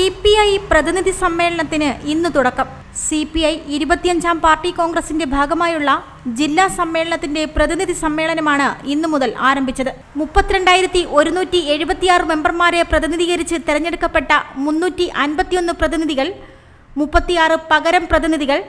I പ്രതിനിധി സമ്മേളനത്തിന് ഇന്ന് തുടക്കം. സി പി ഐ ഇരുപത്തിയഞ്ചാം പാർട്ടി കോൺഗ്രസിന്റെ ഭാഗമായുള്ള ജില്ലാ സമ്മേളനത്തിന്റെ പ്രതിനിധി സമ്മേളനമാണ് ഇന്നു മുതൽ ആരംഭിച്ചത്. മുപ്പത്തിരണ്ടായിരത്തി ഒരുന്നൂറ്റി എഴുപത്തിയാറ് മെമ്പർമാരെ പ്രതിനിധീകരിച്ച് തെരഞ്ഞെടുക്കപ്പെട്ട മുന്നൂറ്റി അൻപത്തിയൊന്ന് പ്രതിനിധികൾ മുപ്പത്തിയാറ് പകരം പ്രതിനിധികൾ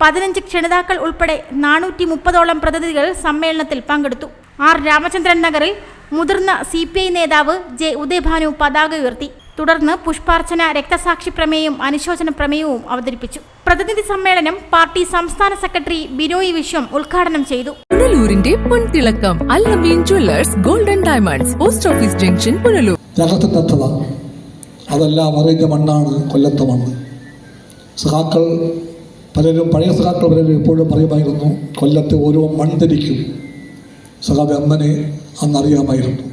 പതിനഞ്ച് ക്ഷണിതാക്കൾ ഉൾപ്പെടെ നാനൂറ്റി മുപ്പതോളം പ്രതിനിധികൾ സമ്മേളനത്തിൽ പങ്കെടുത്തു. ആർ രാമചന്ദ്രൻ നഗറിൽ മുതിർന്ന സി പി നേതാവ് ജെ ഉദയഭാനു പതാക ഉയർത്തി. തുടർന്ന് പുഷ്പാർച്ചന രക്തസാക്ഷി പ്രമേയവും അനുശോചന പ്രമേയവും അവതരിപ്പിച്ചു. പ്രതിനിധി സമ്മേളനം പാർട്ടി സംസ്ഥാന സെക്രട്ടറി ബിനോയ് വിശ്വം ഉദ്ഘാടനം ചെയ്തു. പുനലൂരിന്റെ പൊൻതിളക്കം Allameen jewellers golden diamonds post office junction Punalur. രഹസ്യത്തത്വത അതെല്ലാം അറിയുന്ന മണ്ണാണ് കൊല്ലത്തെ മണ്ണ്. സഹാക്കൾ പലരും പഴയ സഹാക്കൾ പലരും എപ്പോഴും പറയുമായിരുന്നു കൊല്ലത്തെ ഓരോ മൺതിരിക്കും സഹാബി അമ്മനെ അന്നറിയാമായിരുന്നു.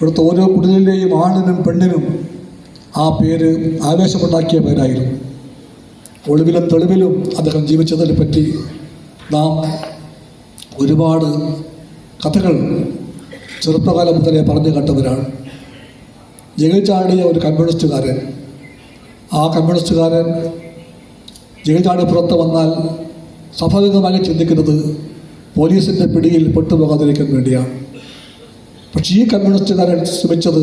ഇവിടുത്തെ ഓരോ കുടിലിന്റെയും ആണിനും പെണ്ണിനും ആ പേര് ആവേശമുണ്ടാക്കിയ പേരായിരുന്നു ഒളിവിലും തെളിവിലും അദ്ദേഹം ജീവിച്ചതിനെ പറ്റി നാം ഒരുപാട് കഥകൾ ചെറുപ്പകാലം മുതലേ പറഞ്ഞു കണ്ടവരാണ് ജയിൽ ചാടിയ ഒരു കമ്മ്യൂണിസ്റ്റുകാരൻ ആ കമ്മ്യൂണിസ്റ്റുകാരൻ ജയിൽ ചാടി പുറത്ത് വന്നാൽ സ്വാഭാവികമായി ചിന്തിക്കുന്നത് പോലീസിന്റെ പിടിയിൽ പെട്ടുപോകാതിരിക്കാൻ വേണ്ടിയാണ്. പക്ഷേ ഈ കമ്മ്യൂണിസ്റ്റുകാരൻ ശ്രമിച്ചത്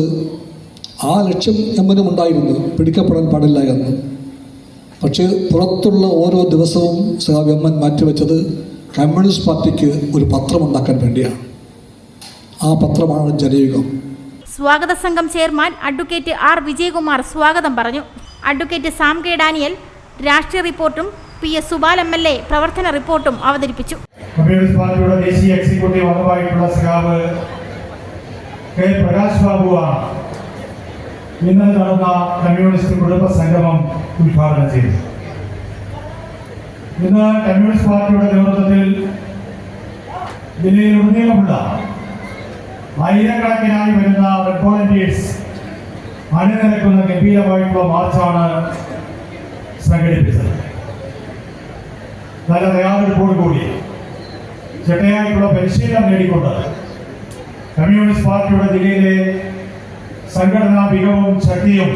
ആ ലക്ഷ്യം എമ്മനും ഉണ്ടായിരുന്നു. പിടിക്കപ്പെടാൻ പാടില്ല എന്ന്. പക്ഷേ പുറത്തുള്ള ഓരോ ദിവസവും സഹാബി എമ്മൻ മാറ്റിവെച്ചത് കമ്മ്യൂണിസ്റ്റ് പാർട്ടിക്ക് ഒരു പത്രം ഉണ്ടാക്കാൻ വേണ്ടിയാണ്. ആ പത്രമാണ് ജനയുഗം. സ്വാഗത സംഘം ചെയർമാൻ അഡ്വക്കേറ്റ് ആർ വിജയകുമാർ സ്വാഗതം പറഞ്ഞു. അഡ്വക്കേറ്റ് സാം കെ ഡാനിയൽ രാഷ്ട്രീയ റിപ്പോർട്ടും P S Subal M L A പ്രവർത്തന റിപ്പോർട്ടും അവതരിപ്പിച്ചു. കമ്മ്യൂണിസ്റ്റ് പാർട്ടിയുടെ ദേശീയ എക്സിക്യൂട്ടീവ് അംഗമായിട്ടുള്ള സഖാവ് കെ പ്രകാശ് ബാബുവാണ് ഇന്നലെ നടന്ന കമ്മ്യൂണിസ്റ്റ് കുടുംബ സംഗമം ഉദ്ഘാടനം ചെയ്തു. ഇന്ന് കമ്മ്യൂണിസ്റ്റ് പാർട്ടിയുടെ നേതൃത്വത്തിൽ ജില്ലയിൽ ഉടനീളമുള്ള ആയിരക്കണക്കിനായി വരുന്ന റെഡ് വോളണ്ടിയേഴ്സ് അണിനിരക്കുന്ന ഗംഭീരമായിട്ടുള്ള മാർച്ചാണ് സംഘടിപ്പിച്ചത്. നല്ല തയ്യാറെടുപ്പോടുകൂടി ചിട്ടയായിട്ടുള്ള പരിശീലനം നേടിക്കൊണ്ട് കമ്മ്യൂണിസ്റ്റ് പാർട്ടിയുടെ ജില്ലയിലെ സംഘടനാ മികവും ശക്തിയും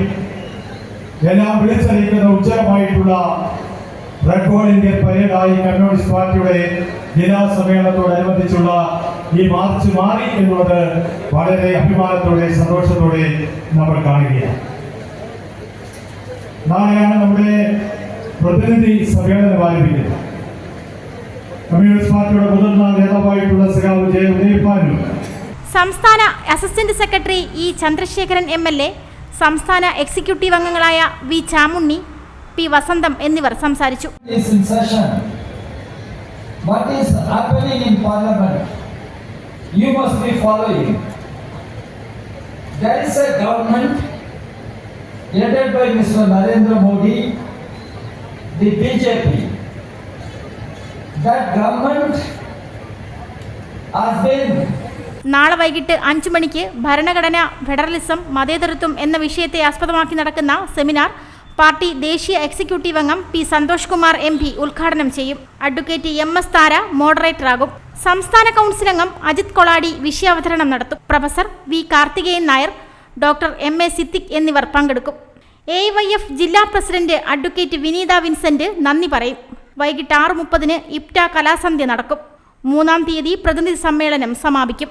എല്ലാം വിളിച്ചറിയിക്കുന്ന ഉജ്ജ്വലമായിട്ടുള്ള റെഡ് ഇന്ത്യൻ പരേഡായി കമ്മ്യൂണിസ്റ്റ് പാർട്ടിയുടെ ജില്ലാ സമ്മേളനത്തോടനുബന്ധിച്ചുള്ള ഈ മാർച്ച് മാറി എന്നുള്ളത് വളരെ അഭിമാനത്തോടെ സന്തോഷത്തോടെ നമ്മൾ കാണുകയാണ്. നാളെയാണ് നമ്മുടെ പ്രതിനിധി സമ്മേളനം ആരംഭിക്കുന്നത്. കമ്മ്യൂണിസ്റ്റ് പാർട്ടിയുടെ മുതിർന്ന ഉദയഭാനു സംസ്ഥാന assistant secretary E Chandrasekharan M സംസ്ഥാന എക്സിക്യൂട്ടീവ് അംഗങ്ങളായ വി ചാമുണ്ണി പി വസന്തം എന്നിവർ സംസാരിച്ചു. That government has been നാളെ വൈകിട്ട് അഞ്ചു മണിക്ക് ഭരണഘടന ഫെഡറലിസം മതേതരത്വം എന്ന വിഷയത്തെ ആസ്പദമാക്കി നടക്കുന്ന സെമിനാർ പാർട്ടി ദേശീയ എക്സിക്യൂട്ടീവ് അംഗം P Santhosh Kumar M P ഉദ്ഘാടനം ചെയ്യും. Advocate M S Thara moderator മോഡറേറ്ററാകും സംസ്ഥാന കൗൺസിൽ അംഗം അജിത് കൊളാടി വിഷയാവതരണം നടത്തും. Professor V Karthikeyan Nair doctor M A Siddique എന്നിവർ പങ്കെടുക്കും. എ വൈ എഫ് ജില്ലാ പ്രസിഡന്റ് അഡ്വക്കേറ്റ് വിനീത വിൻസെന്റ് നന്ദി പറയും. വൈകിട്ട് ആറ് മുപ്പതിന് ഇപ്റ്റ കലാസന്ധ്യ നടക്കും. മൂന്നാം തീയതി പ്രതിനിധി സമ്മേളനം സമാപിക്കും.